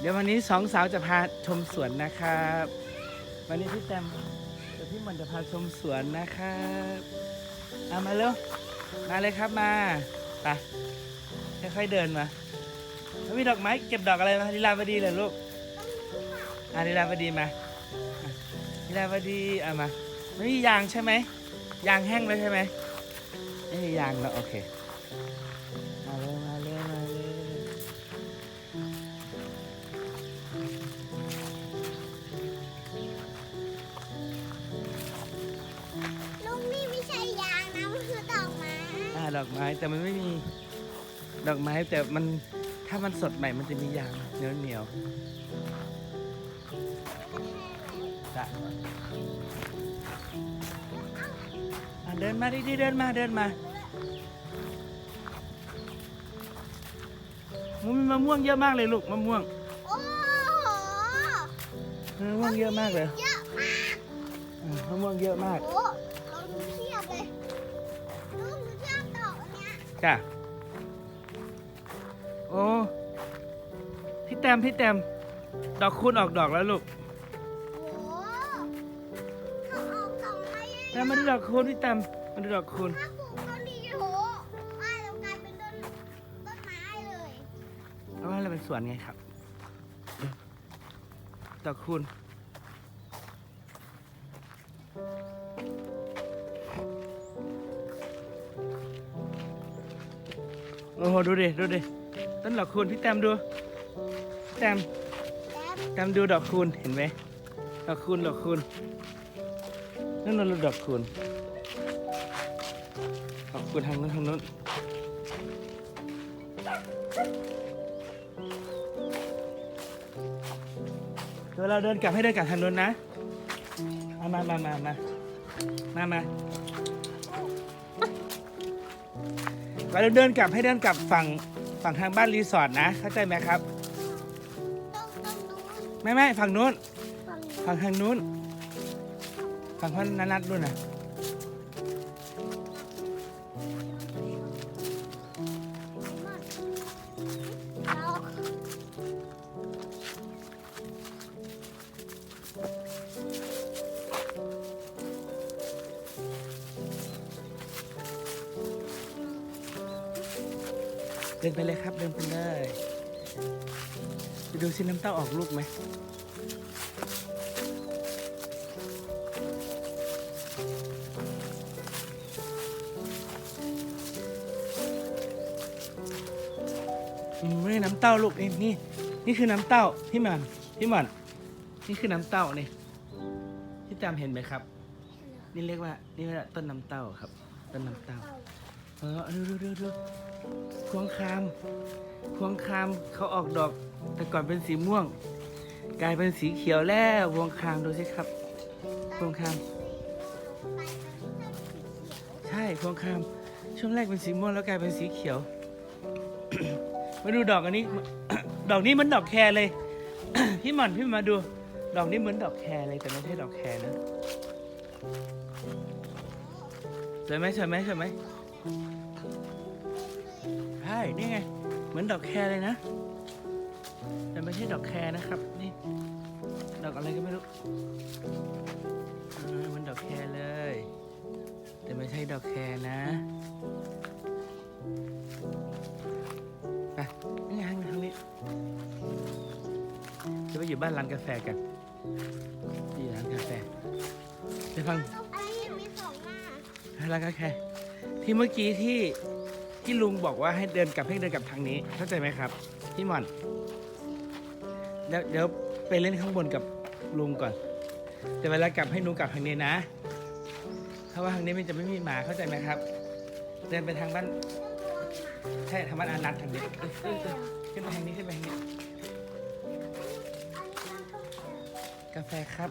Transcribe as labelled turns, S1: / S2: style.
S1: เดี๋ยววันนี้สองสาวจะพาชมสวนนะครับ วันนี้พี่แตมกับพี่มันจะพาชมสวนนะครับเอามาเร็วมาเลยครับมาไปค่อยๆเดินมาแล้วมีดอกไม้เก็บดอกอะไรมาลีลาวดีเลยลูกอะลีลาวดีมาลีลาวดีเอามาไม่มียางใช่ไหมยางแห้งแล้วใช่ไหมไม่มียางแล้วโอเค
S2: ดอกไม้
S1: แต่มันไม่มีดอกไม้แต่มันถ้ามันสดใหม่มันจะมียางเหนียวเหนียวๆจ้ะอะเดินมาดีๆเดินมาเดินมามันมีมะม่วงเยอะมากเลยลูกมะม่วง
S2: โอ้โห
S1: มะม่วงเยอะมากเลย
S2: เยอะมาก
S1: อะมะม่วงเยอะมาก จ้ะโอ้พี่แตมพี่แตมดอกคูณออกดอกแล้วลูก
S2: โอ้เขาออกดอกไม้
S1: แตมมาดูดอกคูณพี่แตมมาดูดอกคูณ
S2: ถ้าปลูกต้นนี้โหบ้านเรากลายเป็นต้นต้นไม้เลย
S1: เพราะว่าเราเป็นสวนไงครับ ดอกคูณ โอ้โหดูดิดูดิต้นดอกคูณพี่แตมดูแตม
S2: แต
S1: มดูดอกคูณเห็นไหมดอกคูณดอกคูณนั่นนั่นดอกคูณดอกคูณทางนู้นทางนู้นเดี๋ยวเราเดินกลับให้เดินกลับทางนู้นนะ มามามามามามา เราเดินกลับให้เดินกลับฝั่งฝั่งทางบ้านรีสอร์ทนะ เข้าใจไหมครับ ไม่ไม่ฝั่งนู้น
S2: ฝั่ง
S1: ทางนู้น ฝั่งพ่อนันนัดนู่นนะ
S2: เดิ
S1: นไปเลยครับ เดินไปเลยไปดูซิน้ำเต้าออกลูกไหมอืมนี่น้ำเต้าลูกนี่นี่นี่คือน้ำเต้าพี่มันพี่มันนี่คือน้ำเต้านี่พี่จำเห็นไหมครับ นี่เรียกว่านี่เรียกว่าต้นน้ำเต้าครับ ต้นน้ำเต้า เออดูดูดูดูพวงคามพวงคามเขาออกดอก แต่ก่อนเป็นสีม่วง กลายเป็นสีเขียวแล้วพวงคามดูสิครับพวงคาม ใช่พวงคาม ช่วงแรกเป็นสีม่วงแล้วกลายเป็นสีเขียว มาดูดอกอันนี้ ดอกนี้เหมือนดอกแครเลย พี่หม่อนพี่มาดู ดอกนี้เหมือนดอกแครเลยแต่ไม่ใช่ดอกแครนะสวยไหมสวยไหมสวยไหม ใช่นี่ไง เหมือนดอกแครเลยนะ แต่ไม่ใช่ดอกแครนะครับ นี่ ดอกอะไรก็ไม่รู้อ่ามันดอกแครเลย แต่ไม่ใช่ดอกแครนะไปนี่ไงทางนี้จะไปอยู่บ้านร้านกาแฟกันที่ร้านกาแฟไปฟัง
S2: อะไรยังมีสองหน้า
S1: ร้านกาแฟ ที่เมื่อกี้ที่ที่ลุงบอกว่าให้เดินกลับให้เดินกลับทางนี้ เข้าใจไหมครับพี่หมอนเดี๋ยวเดี๋ยวไปเล่นข้างบนกับลุงก่อนแต่เวลากลับให้หนูกลับทางนี้นะเพราะว่าทางนี้มันจะไม่มีหมาเข้าใจไหมครับ เดินไปทางบ้านใช่ทางบ้านอานัททางนี้เอ้ยเอ้ยเอ้ยขึ้นไปทางนี้ขึ้นไปทางนี้กาแฟครับ